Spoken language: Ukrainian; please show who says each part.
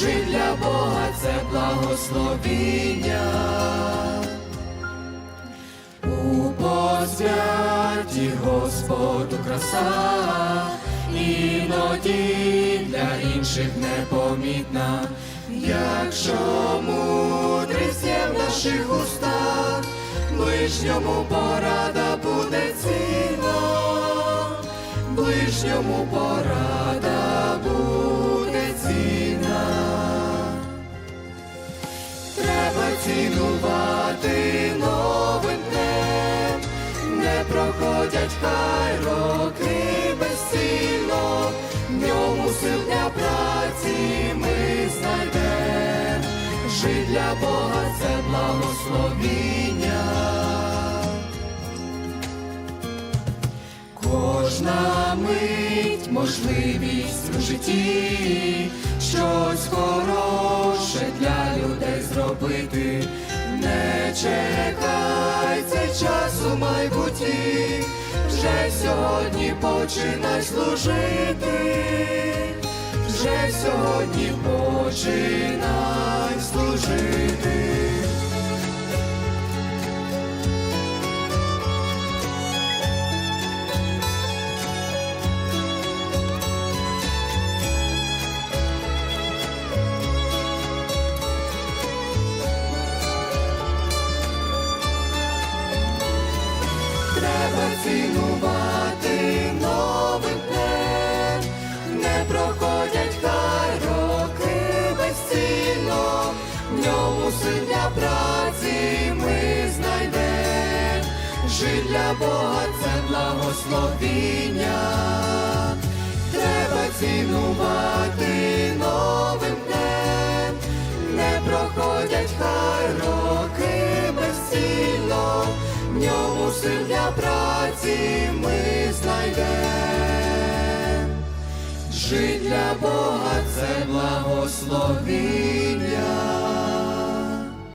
Speaker 1: Жить для Бога це благословіння. У посвяті Господу краса, іноді для інших непомітна, якщо мудрість є в наших устах, ближньому порада буде ціна, ближньому порада цінувати новим днем, не проходять хай роки безцільно, ньому сил для праці ми знайдем, жить для Бога це благословіння. Кожна мить можливість у житті, щось хороше для людей зробити. Не чекай цей час у майбутті, вже сьогодні починай служити, вже сьогодні починай служити. Треба цінувати новим днем, не проходять хай роки безцільно, в ньому сил для праці ми знайдем, жить Бога це благословіння, в сил для праці ми знайдем. Жить для Бога це благословіння.